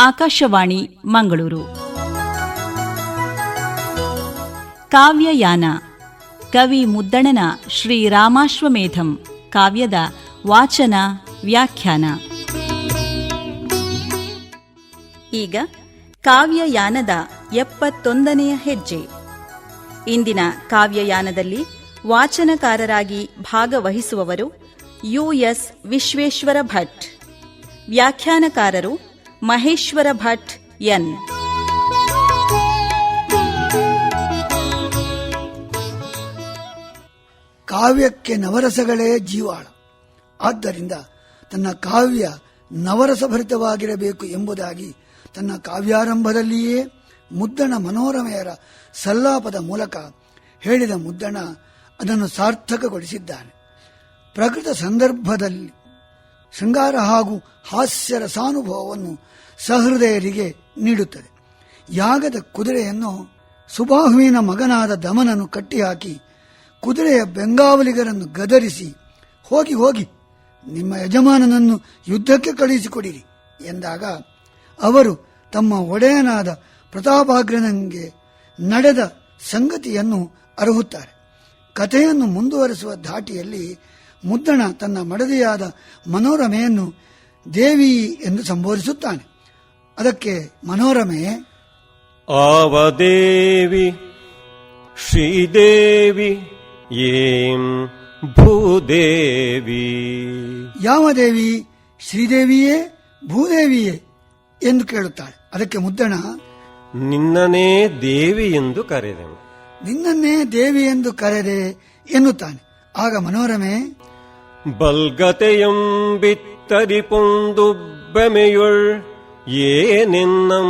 ಆಕಾಶವಾಣಿ, ಮಂಗಳೂರು. ಕಾವ್ಯಯಾನ, ಕವಿ ಮುದ್ದಣನ ಶ್ರೀರಾಮಾಶ್ವಮೇಧಂ ಕಾವ್ಯದ ವಾಚನ, ವ್ಯಾಖ್ಯಾನ. ಈಗ ಕಾವ್ಯಯಾನದ ಎಪ್ಪತ್ತೊಂದನೆಯ ಹೆಜ್ಜೆ. ಇಂದಿನ ಕಾವ್ಯಯಾನದಲ್ಲಿ ವಾಚನಕಾರರಾಗಿ ಭಾಗವಹಿಸುವವರು ಯುಎಸ್ ವಿಶ್ವೇಶ್ವರ ಭಟ್. ವ್ಯಾಖ್ಯಾನಕಾರರು ಮಹೇಶ್ವರ ಭಟ್ ಎನ್. ಕಾವ್ಯಕ್ಕೆ ನವರಸಗಳೇ ಜೀವಾಳ. ಆದ್ದರಿಂದ ತನ್ನ ಕಾವ್ಯ ನವರಸಭರಿತವಾಗಿರಬೇಕು ಎಂಬುದಾಗಿ ತನ್ನ ಕಾವ್ಯಾರಂಭದಲ್ಲಿಯೇ ಮುದ್ದಣ ಮನೋರಮೆಯರ ಸಲ್ಲಾಪದ ಮೂಲಕ ಹೇಳಿದ ಮುದ್ದಣ ಅದನ್ನು ಸಾರ್ಥಕಗೊಳಿಸಿದ್ದಾನೆ. ಪ್ರಕೃತ ಸಂದರ್ಭದಲ್ಲಿ ಶೃಂಗಾರ ಹಾಗೂ ಹಾಸ್ಯ ರಸಾನುಭವವನ್ನು ಸಹೃದಯರಿಗೆ ನೀಡುತ್ತದೆ. ಯಾಗದ ಕುದುರೆಯನ್ನು ಸುಬಾಹುವಿನ ಮಗನಾದ ದಮನನು ಕಟ್ಟಿಹಾಕಿ, ಕುದುರೆಯ ಬೆಂಗಾವಲಿಗರನ್ನು ಗದರಿಸಿ, ಹೋಗಿ ಹೋಗಿ, ನಿಮ್ಮ ಯಜಮಾನನನ್ನು ಯುದ್ಧಕ್ಕೆ ಕಳುಹಿಸಿಕೊಡಿರಿ ಎಂದಾಗ, ಅವರು ತಮ್ಮ ಒಡೆಯನಾದ ಪ್ರತಾಪಾಗ್ರನಿಗೆ ನಡೆದ ಸಂಗತಿಯನ್ನು ಅರಹುತ್ತಾರೆ. ಕಥೆಯನ್ನು ಮುಂದುವರೆಸುವ ಧಾಟಿಯಲ್ಲಿ ಮುದ್ದಣ ತನ್ನ ಮಡದಿಯಾದ ಮನೋರಮೆಯನ್ನು ದೇವಿ ಎಂದು ಸಂಬೋಧಿಸುತ್ತಾನೆ. ಅದಕ್ಕೆ ಮನೋರಮೆ ಆವದೇವಿ ಶ್ರೀದೇವಿ ಏಂ ಭೂದೇವಿ. ಯಾವ ದೇವಿ? ಶ್ರೀದೇವಿಯೇ ಭೂದೇವಿಯೇ ಎಂದು ಕೇಳುತ್ತಾಳೆ. ಅದಕ್ಕೆ ಮುದ್ದಣ ನಿನ್ನನೇ ದೇವಿ ಎಂದು ಕರೆದೆ ನಿನ್ನನ್ನೇ ದೇವಿ ಎಂದು ಕರೆದೆ ಎನ್ನುತ್ತಾನೆ. ಆಗ ಮನೋರಮೆ ಬಲ್ಗತೆಯಂಬಿತ್ತರಿಪೊಂದು ಬೆಮೆಯುಳ್ ಏನೆನ್ನಂ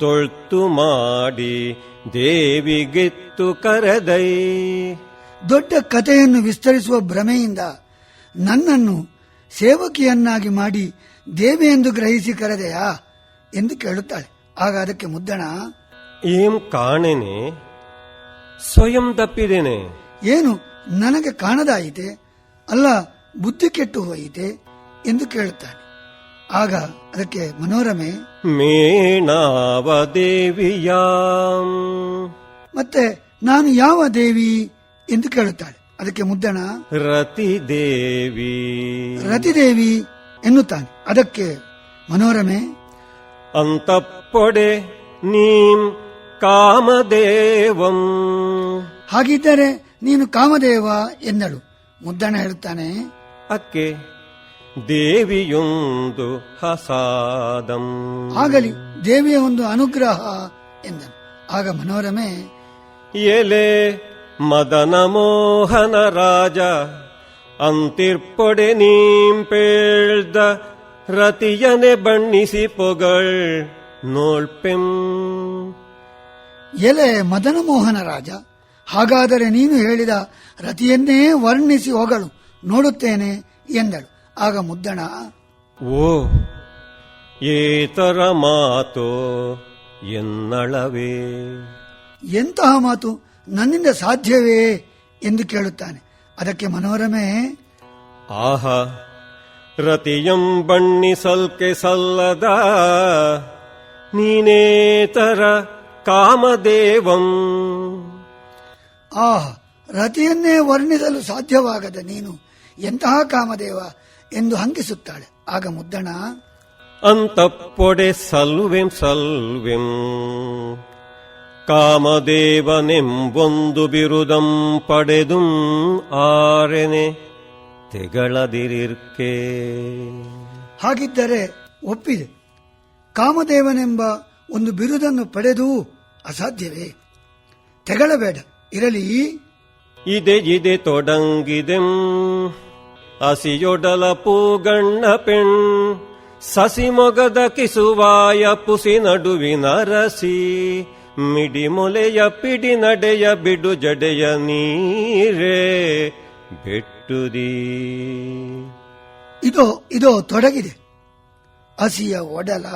ತೊಳ್ತು ಮಾಡಿ ದೇವಿಗೆತ್ತು ಕರೆದೈ. ದೊಡ್ಡ ಕಥೆಯನ್ನು ವಿಸ್ತರಿಸುವ ಭ್ರಮೆಯಿಂದ ನನ್ನನ್ನು ಸೇವಕಿಯನ್ನಾಗಿ ಮಾಡಿ ದೇವಿ ಎಂದು ಗ್ರಹಿಸಿ ಕರೆದೆಯಾ ಎಂದು ಕೇಳುತ್ತಾಳೆ. ಆಗ ಅದಕ್ಕೆ ಮುದ್ದಣ ಏಂ ಕಾಣೆನೆ? ಸ್ವಯಂ ತಪ್ಪಿದೇನೆ? ಏನು ನನಗೆ ಕಾಣದಾಯಿತೆ? ಅಲ್ಲ ಬುದ್ಧಿ ಕೆಟ್ಟು ಹೋಯಿತೆ ಎಂದು ಕೇಳುತ್ತಾನೆ. ಆಗ ಅದಕ್ಕೆ ಮನೋರಮೆ ಮೇಣಾವ ದೇವಿಯ ಮತ್ತೆ ನಾನು ಯಾವ ದೇವಿ ಎಂದು ಕೇಳುತ್ತಾಳೆ. ಅದಕ್ಕೆ ಮುದ್ದಣ ರತಿ ದೇವಿ ರತಿ ದೇವಿ ಎನ್ನುತ್ತಾನೆ. ಅದಕ್ಕೆ ಮನೋರಮೆ ಅಂತಪ್ಪೊಡೆ ನೀಂ ಕಾಮದೇವಂ. ಹಾಗಿದ್ದರೆ ನೀನು ಕಾಮದೇವ ಎಂದಳು ಮುದ್ದಣ ಹೇಳ್ತಾನೆ. ಅಕ್ಕೆ ದೇವಿಯೊಂದು ಹಸಾದಂ. ಆಗಲಿ ದೇವಿಯ ಒಂದು ಅನುಗ್ರಹ ಎಂದನು. ಆಗ ಮನೋರಮೆ ಎಲೆ ಮದನ ಮೋಹನ ರಾಜ ಅಂತಿರ್ಪೊಡೆ ನೀಂಪೇಳ್ದ ರತಿಯನೆ ಬಣ್ಣಿಸಿ ಪೊಗಳ್ ನೋಳ್ಪೆಂ. ಎಲೆ ಮದನ ಮೋಹನ ರಾಜ ಹಾಗಾದರೆ ನೀನು ಹೇಳಿದ ರತಿಯನ್ನೇ ವರ್ಣಿಸಿ ಹೋಗಳು ನೋಡುತ್ತೇನೆ ಎಂದಳು. ಆಗ ಮುದ್ದಣ ಓ ಏತರ ಮಾತು ಎನ್ನಳವೇ? ಎಂತಹ ಮಾತು ನನ್ನಿಂದ ಸಾಧ್ಯವೇ ಎಂದು ಕೇಳುತ್ತಾನೆ. ಅದಕ್ಕೆ ಮನೋರಮೆ ಆಹಾ ರತಿಯಂ ಬಣ್ಣಿಸಲ್ಕೆ ಸಲ್ಲದ ನೀನೇತರ ಕಾಮದೇವಂ. ಆಹ್ ರತಿಯನ್ನೇ ವರ್ಣಿಸಲು ಸಾಧ್ಯವಾಗದ ನೀನು ಎಂತಹ ಕಾಮದೇವ ಎಂದು ಹಂಗಿಸುತ್ತಾಳೆ ಆಗ ಮುದ್ದಣ ಅಂತಪ್ಪೊಡೆ ಸಲ್ವೆಂ ಸಲ್ವೆಂ ಕಾಮದೇವನೆಂಬೊಂದು ಬಿರುದಂ ಪಡೆದು ಆರೆನೆ ತೆಗಳದಿರಿರ್ಕೆ. ಹಾಗಿದ್ದರೆ ಒಪ್ಪಿದೆ. ಕಾಮದೇವನೆಂಬ ಒಂದು ಬಿರುದನ್ನು ಪಡೆದು ಅಸಾಧ್ಯವೇ? ತೆಗಳಬೇಡ. ಇರಲಿ. ಇದೆ ಇದೆ ತೊಡಂಗಿದೆಂ. ಅಸಿಯೊಡಲ ಪೂಗಣ್ಣ ಪೆಣ್ ಸಸಿ ಮೊಗದ ಕಿಸುವಾಯ ಪುಸಿ ನಡುವಿನ ರಸಿ ಮಿಡಿ ಮೊಲೆಯ ಪಿಡಿ ನಡೆಯ ಬಿಡು ಜಡೆಯ ನೀರೇ ಬೆಟ್ಟುದಿ. ಇದು ಇದು ತೊಡಗಿದೆ. ಹಸಿಯ ಒಡಲ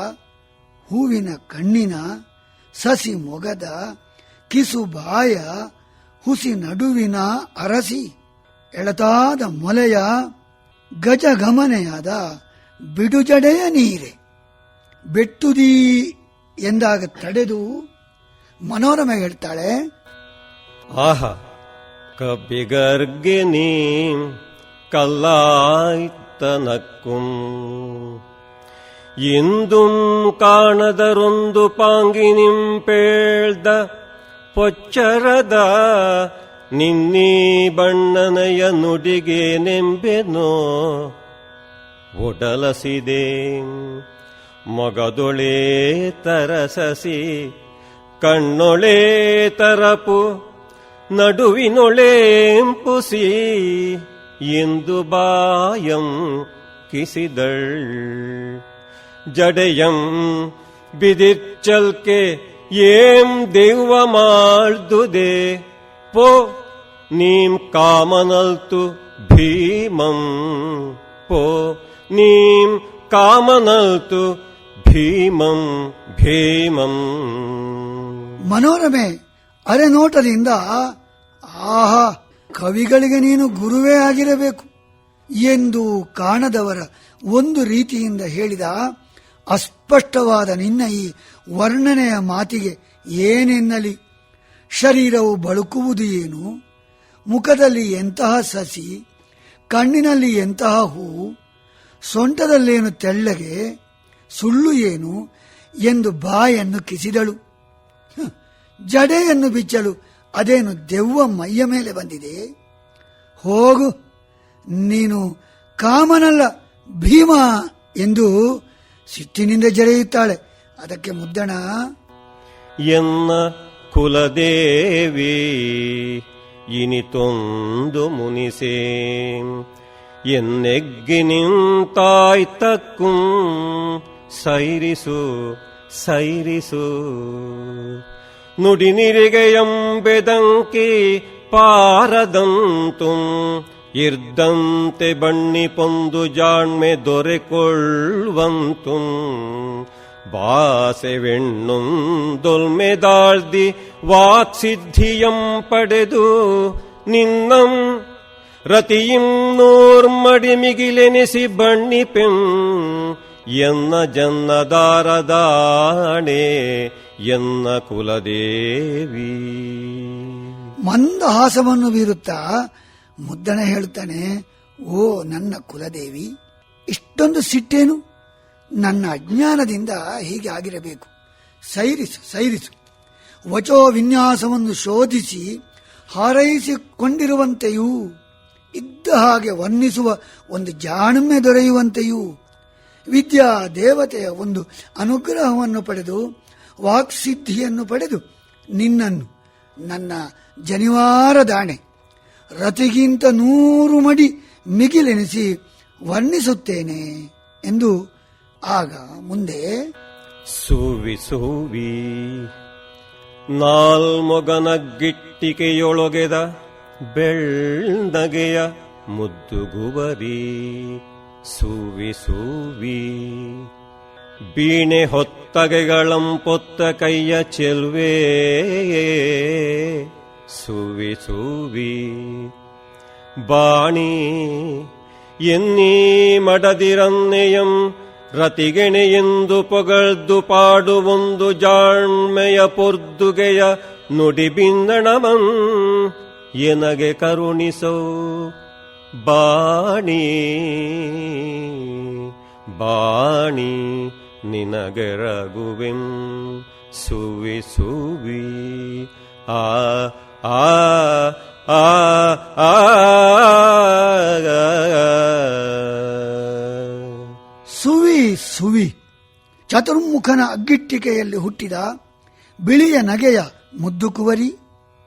ಹೂವಿನ ಕಣ್ಣಿನ ಸಸಿ ಮೊಗದ ಕಿಸು ಬಾಯ ಹುಸಿ ನಡುವಿನ ಅರಸಿ, ಎಳತಾದ ಮೊಲೆಯ ಗಜಗಮನೆಯಾದ ಬಿಡುಜಡೆಯ ನೀರೆ. ಬೆಟ್ಟುದಿ ಎಂದಾಗ ತಡೆದು ಮನೋರಮೆ ಹೇಳ್ತಾಳೆ. ಆಹ ನೀ ಕಲ್ಲಾಯ್ತನಕ್ಕುಂ. ಇಂದುಂ ಕಾಣದರೊಂದು ಪಾಂಗಿನಿಂಪೇಳ್ದ ಪೊಚ್ಚರದ ನಿನ್ನೀ ಬಣ್ಣನಯ ನುಡಿಗೆ ನೆಂಬೆನೋ ಒಡಲಸಿದೆ, ಮೊಗದೊಳೆ ತರಸಸಿ, ಕಣ್ಣೊಳೆ ತರಪು, ನಡುವಿನೊಳೆಂಪುಸಿ ಎಂದು ಬಾಯಂ ಕಿಸಿದಳ್. ಜಡೆಯಂ ಬಿದಿರ್ಚಲ್ಕೆ ಏಂ ದೆವ್ವ ಮಾಡ್ದುದೆ. ಪೋ ನೀಂ ಕಾಮನಲ್ತು ಭೀಮಂ. ಪೋ ನೀಂ ಕಾಮನಲ್ತು ಭೀಮಂ ಭೀಮಂ. ಮನೋರಮೆ, ಅರೆನೋಟದಿಂದ ಆಹಾ, ಕವಿಗಳಿಗೆ ನೀನು ಗುರುವೇ ಆಗಿರಬೇಕು. ಎಂದು ಕಾಣದವರ ಒಂದು ರೀತಿಯಿಂದ ಹೇಳಿದ ಅಸ್ಪಷ್ಟವಾದ ನಿನ್ನ ಈ ವರ್ಣನೆಯ ಮಾತಿಗೆ ಏನೆನ್ನಲಿ? ಶರೀರವು ಬಳುಕುವುದು ಏನು? ಮುಖದಲ್ಲಿ ಎಂತಹ ಸಸಿ, ಕಣ್ಣಿನಲ್ಲಿ ಎಂತಹ ಹೂವು ಸೊಂಟದಲ್ಲೇನು ತೆಳ್ಳಗೆ, ಸುಳ್ಳು ಏನು ಎಂದು ಬಾಯನ್ನು ಕಿಸಿದಳು. ಜಡೆಯನ್ನು ಬಿಚ್ಚಲು ಅದೇನು ದೆವ್ವ ಮೈಯ ಮೇಲೆ ಬಂದಿದೆ? ಹೋಗು, ನೀನು ಕಾಮನಲ್ಲ ಭೀಮ ಎಂದು ಸಿಟ್ಟಿನಿಂದ ಜರೆಯುತ್ತಾಳೆ. ಅದಕ್ಕೆ ಮುದ್ದಣ. ಎನ್ನ ಕುಲದೇವಿ ಇನಿತೊಂದು ಮುನಿಸೇ. ಎನ್ನೆಗ್ಗಿ ನಿಂತಾಯ್ತಕ್ಕೂ, ಸೈರಿಸು ಸೈರಿಸು. ನುಡಿ ನಿರಿಗೆಯಂಬೆದಂಕಿ ಪಾರದಂತು, ಇರ್ದಂತೆ ಬಣ್ಣಿ ಪೊಂದು ಜಾಣ್ಮೆ ದೊರೆಕೊಳ್ಳುವಂತು ಬಾಸೆವೆಣ್ಣುಂ ದೊಲ್ಮೆದಾಳ್ದಿ ವಾಕ್ಸಿದ್ಧಿಯಂ ಪಡೆದು ನಿನ್ನಂ ರತಿಯಿಂ ನೂರ್ಮಡಿ ಮಿಗಿಲೆನಿಸಿ ಬಣ್ಣಿಪೆಂ ಎನ್ನ ಜನ್ನದಾರದಾಣೆ ಎನ್ನ ಕುಲದೇವಿ. ಮಂದಹಾಸವನ್ನು ಬೀರುತ್ತಾ ಮುದ್ದಣ ಹೇಳುತ್ತಾನೆ, ಓ ನನ್ನ ಕುಲದೇವಿ, ಇಷ್ಟೊಂದು ಸಿಟ್ಟೇನು? ನನ್ನ ಅಜ್ಞಾನದಿಂದ ಹೀಗೆ ಆಗಿರಬೇಕು. ಸೈರಿಸು ಸೈರಿಸು. ವಚೋ ವಿನ್ಯಾಸವನ್ನು ಶೋಧಿಸಿ ಹಾರೈಸಿಕೊಂಡಿರುವಂತೆಯೂ, ಇದ್ದ ಹಾಗೆ ವರ್ಣಿಸುವ ಒಂದು ಜಾಣ್ಮೆ ದೊರೆಯುವಂತೆಯೂ, ವಿದ್ಯಾ ದೇವತೆಯ ಒಂದು ಅನುಗ್ರಹವನ್ನು ಪಡೆದು, ವಾಕ್ಸಿದ್ಧಿಯನ್ನು ಪಡೆದು ನಿನ್ನನ್ನು, ನನ್ನ ಜನಿವಾರ ದಾಣೆ, ರತಿಗಿಂತ ನೂರು ಮಡಿ ಮಿಗಿಲೆನಿಸಿ ವರ್ಣಿಸುತ್ತೇನೆ ಎಂದು ಆಗ ಮುಂದೆ ಸುವಿ ಸುವಿ ನಾಲ್ಮೊಗನ ಗಿಟ್ಟಿಕೆಯೊಳಗೆದ ಬೆಳ್ಳಗೆಯ ಮುದ್ದುಗುವರಿ. ಸುವಿ ಸುವಿ, ಬೀಣೆ ಹೊತ್ತಗೆಗಳಂಪೊತ್ತ ಕೈಯ ಚೆಲ್ವೇ. ಸುವಿ ಸುವಿ, ಬಾಣಿ ಎನ್ನೀ ಮಡದಿರನ್ನೆಯಂ ರತಿಗೆಣೆಯೆಂದು ಪೊಗಳ್ದು ಪಾಡುವೊಂದು ಜಾಣ್ಮೆಯ ಪೊರ್ದುಗೆಯ ನುಡಿ ಬಿಂದಣಮಂ ಎನಗೆ ಕರುಣಿಸೋ ಬಾಣಿ ಬಾಣಿ ನಿನಗೆ ರಘುವೆಂ ಸುವಿ ಸುವಿ ಆ ಆ ಆ ಆ ಸುವಿ. ಚತುರ್ಮುಖನ ಅಗ್ಗಿಟ್ಟಿಕೆಯಲ್ಲಿ ಹುಟ್ಟಿದ ಬಿಳಿಯ ನಗೆಯ ಮುದ್ದು ಕುವರಿ,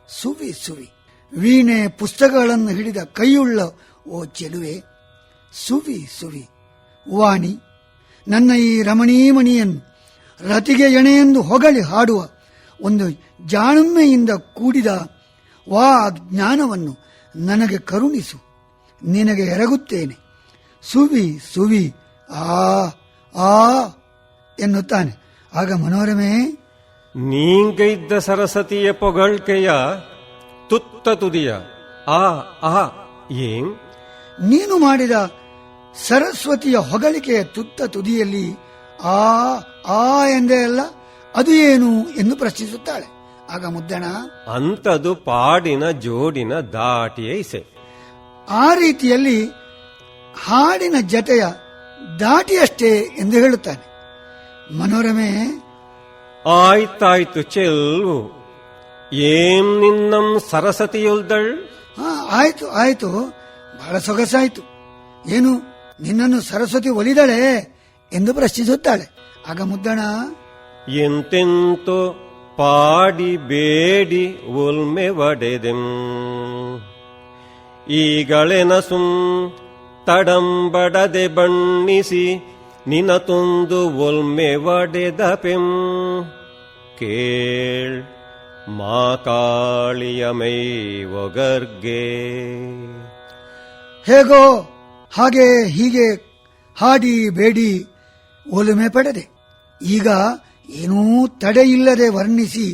ಸುವಿ ಸುವಿ. ವೀಣೆ ಪುಸ್ತಕಗಳನ್ನು ಹಿಡಿದ ಕೈಯುಳ್ಳ ಓ ಚೆಲುವೆ, ಸುವಿ ಸುವಿ. ವಾಣಿ, ನನ್ನ ಈ ರಮಣೀಮಣಿಯನ್ನು ರತಿಗೆ ಎಣೆಯೆಂದು ಹೊಗಳಿ ಹಾಡುವ ಒಂದು ಜಾಣಮ್ಮೆಯಿಂದ ಕೂಡಿದ ವಾ ಜ್ಞಾನವನ್ನು ನನಗೆ ಕರುಣಿಸು, ನಿನಗೆ ಎರಗುತ್ತೇನೆ. ಸುವಿ ಸುವಿ, ಆ ಆ ಎನ್ನುತ್ತಾನೆ. ಆಗ ಮನೋರಮೆ ನೀಂಗೈದ್ದ ಸರಸ್ವತಿಯ ಪೊಗಳ್ಕೆಯ ತುತ್ತ ತುದಿಯ ಆ ಆ ಏನ್? ನೀನು ಮಾಡಿದ ಸರಸ್ವತಿಯ ಹೊಗಳಿಕೆಯ ತುತ್ತ ತುದಿಯಲ್ಲಿ ಆ ಆ ಎಂದೇ ಅಲ್ಲ ಅದು ಏನು ಎಂದು ಪ್ರಶ್ನಿಸುತ್ತಾಳೆ. ಆಗ ಮುದ್ದಣ ಅಂತದು ಪಾಡಿನ ಜೋಡಿನ ದಾಟಿಯ ಇಸೆ. ಆ ರೀತಿಯಲ್ಲಿ ಹಾಡಿನ ಜತೆಯ ದಾಟಿಯಷ್ಟೇ ಎಂದು ಹೇಳುತ್ತಾನೆ. ಮನೋರಮೆ ಆಯ್ತಾಯ್ತು ಚೆಲ್ವು. ಏಂ ನಿನ್ನಂ ಸರಸತಿಯೊಲ್ದಳ್? ಹಾ ಆಯ್ತು ಆಯ್ತು. ಬಹಳ ಸೊಗಸಾಯ್ತು. ಏನು ನಿನ್ನನ್ನು ಸರಸ್ವತಿ ಒಲಿದಳೆ ಎಂದು ಪ್ರಶ್ನಿಸುತ್ತಾಳೆ. ಆಗ ಮುದ್ದಣ ಎಂತೆಂತೋ ಪಾಡಿ ಬೇಡಿ ಒಲ್ಮೆ ಒಡೆದೆಂ. ಈಗಳೆನಸುಂ ತಡಂಬಡದೆ ಬಣ್ಣಿಸಿ, ನಿನ ತುಂದು ಒಲ್ಮೆ ಒಡೆದ ಪೆಂ. ಕೇಳ್, ಮಾ ಕಾಳಿಯ ಮೈ ಒಗರ್ಗೆ. ಹೇಗೋ ಹಾಗೆ ಹೀಗೆ ಹಾಡಿ ಬೇಡಿ ಒಲುಮೆ ಪಡೆದೆ. ಈಗ ಏನೂ ತಡೆಯಿಲ್ಲದೆ ವರ್ಣಿಸಿ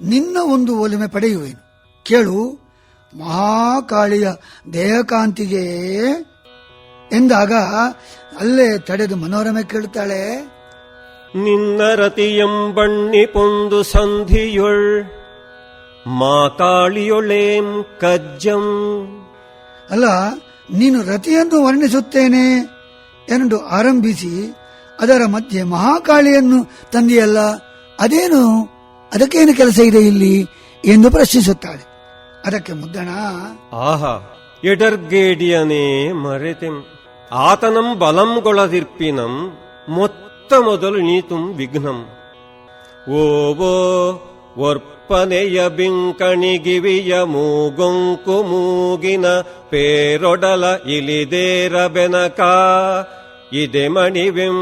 ನಿನ್ನ ಒಂದು ಒಲುಮೆ ಪಡೆಯುವೆನು. ಕೇಳು, ಮಹಾಕಾಳಿಯ ದೇಹಕಾಂತಿಗೆ ಎಂದಾಗ ಅಲ್ಲೇ ತಡೆದು ಮನೋರಮೆ ಕೇಳ್ತಾಳೆ. ನಿನ್ನ ರತಿಯೆಂಬಣ್ಣಿ ಪೊಂದು ಸಂಧಿಯೊಳ್ ಮಾ ಕಾಳಿಯೊಳೇಂ ಕಜ್ಜಂ. ಅಲ್ಲ ನೀನು ರತಿಯನ್ನು ವರ್ಣಿಸುತ್ತೇನೆ ಎಂದು ಆರಂಭಿಸಿ ಅದರ ಮಧ್ಯೆ ಮಹಾಕಾಳಿಯನ್ನು ತಂದಿಯಲ್ಲ ಅದೇನು ಅದಕ್ಕೇನು ಕೆಲಸ ಇದೆ ಇಲ್ಲಿ ಎಂದು ಪ್ರಶ್ನಿಸುತ್ತಾಳೆ. ಅದಕ್ಕೆ ಮುದ್ದಣ ಆಹಾ ಎಡರ್ಗೇಡಿಯನೇ ಮರೆತೆಂ. ಆತನಂ ಬಲಂಗೊಳದಿರ್ಪಿನಂ ಮೊತ್ತ ಮೊದಲು ನೀತುಂ ವಿಘ್ನಂ. ಓವೋ ಒರ್ಪನೆಯ ಬಿಂಕಣಿಗಿವಿಯ ಮೂಗೊಂಕು ಮೂಗಿನ ಪೇರೊಡಲ ಇಲಿದೇರ ಬೆನಕ ಇದೆ ಮಣಿವೆಂ,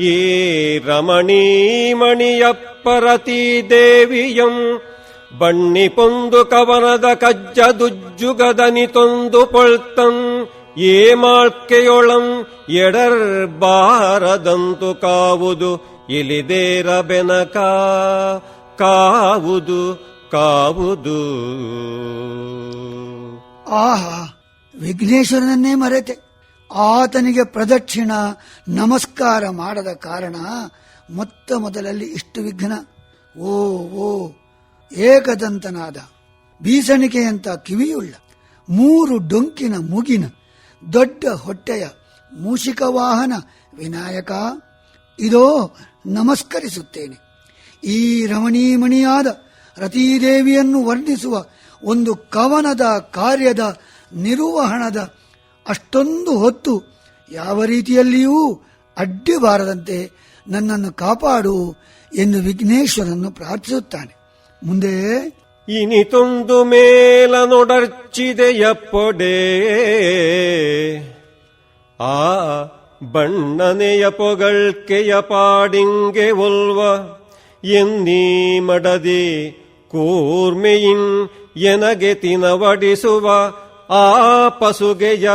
ಈ ರಮಣೀಮಣಿಯಪ್ಪರತಿ ದೇವಿಯಂ ಬಣ್ಣಿ ಪೊಂದು ಕವನದ ಕಜ್ಜ ದುಜ್ಜುಗದನಿ ತೊಂದು ಪೊಳ್ತಂ. ಏ ಮಾಳ್ಕೆಯೊಳಂ ಎಡರ್ ಬಾರದಂತು ಕಾವುದು ಇಲಿದೇರ ಬೆನಕ ಕಾವುದು ಕಾವುದು. ಆಹಾ, ವಿಘ್ನೇಶ್ವರನನ್ನೇ ಮರೆತೆ. ಆತನಿಗೆ ಪ್ರದಕ್ಷಿಣ, ನಮಸ್ಕಾರ ಮಾಡದ ಕಾರಣ ಮೊತ್ತ ಮೊದಲಲ್ಲಿ ಇಷ್ಟು ವಿಘ್ನ. ಓ ಓ, ಏಕದಂತನಾದ ಬೀಸಣಿಕೆಯಂತ ಕಿವಿಯುಳ್ಳ, ಮೂರು ಡೊಂಕಿನ ಮುಗಿನ ದೊಡ್ಡ ಹೊಟ್ಟೆಯ ಮೂಷಿಕ ವಾಹನ ವಿನಾಯಕ, ಇದೋ ನಮಸ್ಕರಿಸುತ್ತೇನೆ. ಈ ರಮಣೀಮಣಿಯಾದ ರತೀದೇವಿಯನ್ನು ವರ್ಣಿಸುವ ಒಂದು ಕವನದ ಕಾರ್ಯದ ನಿರ್ವಹಣದ ಅಷ್ಟೊಂದು ಹೊತ್ತು ಯಾವ ರೀತಿಯಲ್ಲಿಯೂ ಅಡ್ಡಿ ಬಾರದಂತೆ ನನ್ನನ್ನು ಕಾಪಾಡು ಎಂದು ವಿಘ್ನೇಶ್ವರನ್ನು ಪ್ರಾರ್ಥಿಸುತ್ತಾನೆ. ಮುಂದೆ ಇನಿತೊಂದು ಮೇಲ ನೊಡರ್ಚಿದೆಯಪ್ಪೊಡೆ ಆ ಬಣ್ಣನೆಯ ಪೊಗಳ್ಕೆಯ ಪಾಡಿಂಗೆ ಒಲ್ವ ಎನ್ನೀ ಮಡದಿ ಕೂರ್ಮೆಯಿನ್ ಎನಗೆ ತಿನವಡಿಸುವ ಆ ಪಸುಗೆಯ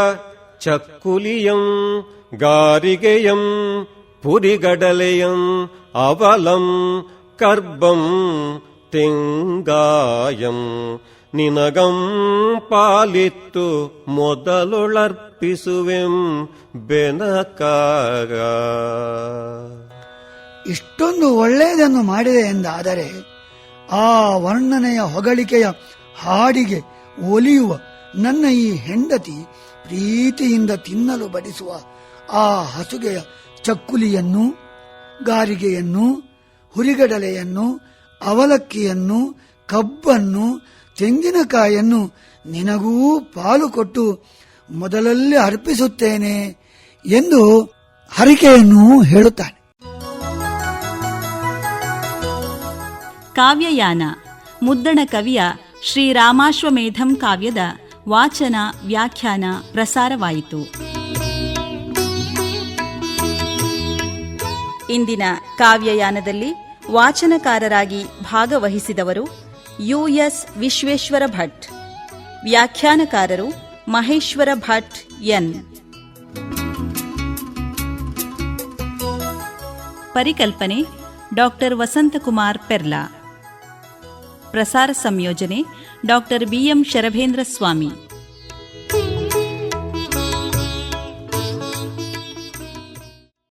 ಚಕ್ಕುಲಿಯಂ ಗಾರಿಗೆಯಂ ಪುರಿಗಡಲೆಯಂ ಅವಲಂ ಕರ್ಬಂ ತೆಂಗಾಯಂ ನಿನಗಂ ಪಾಲಿತ್ತು ಮೊದಲುಳರ್ಪಿಸುವೆಂ ಬೆನಕಾಗ ಇಷ್ಟೊಂದು ಒಳ್ಳೆಯದನ್ನು ಮಾಡಿದೆ ಎಂದಾದರೆ ಆ ವರ್ಣನೆಯ ಹೊಗಳಿಕೆಯ ಹಾಡಿಗೆ ಒಲಿಯುವ ನನ್ನ ಈ ಹೆಂಡತಿ ಪ್ರೀತಿಯಿಂದ ತಿನ್ನಲು ಬಡಿಸುವ ಆ ಹಸುಗೆಯ ಚಕ್ಕುಲಿಯನ್ನು, ಗಾರಿಗೆಯನ್ನು, ಹುರಿಗಡಲೆಯನ್ನು ಅವಲಕ್ಕಿಯನ್ನು, ಕಬ್ಬನ್ನು ತೆಂಗಿನಕಾಯನ್ನು ನಿನಗೂ ಪಾಲು ಕೊಟ್ಟು ಮೊದಲಲ್ಲಿ ಅರ್ಪಿಸುತ್ತೇನೆ ಎಂದು ಹರಿಕೆಯನ್ನು ಹೇಳುತ್ತಾನೆ. ಕಾವ್ಯಯಾನ, ಮುದ್ದಣ ಕವಿಯ ಶ್ರೀರಾಮಾಶ್ವಮೇಧಂ ಕಾವ್ಯದ ವಾಚನ, ವ್ಯಾಖ್ಯಾನ, ಪ್ರಸಾರವಾಯಿತು. ಇಂದಿನ ಕಾವ್ಯಯಾನದಲ್ಲಿ ವಾಚನಕಾರರಾಗಿ ಭಾಗವಹಿಸಿದವರು ಯುಎಸ್ ವಿಶ್ವೇಶ್ವರ ಭಟ್. ವ್ಯಾಖ್ಯಾನಕಾರರು ಮಹೇಶ್ವರ ಭಟ್ ಎನ್. ಪರಿಕಲ್ಪನೆ ಡಾಕ್ಟರ್ ವಸಂತಕುಮಾರ್ ಪೆರ್ಲಾ. ಪ್ರಸಾರ ಸಂಯೋಜನೆ ಡಾಕ್ಟರ್ ಬಿಎಂ ಶರಭೇಂದ್ರ ಸ್ವಾಮಿ.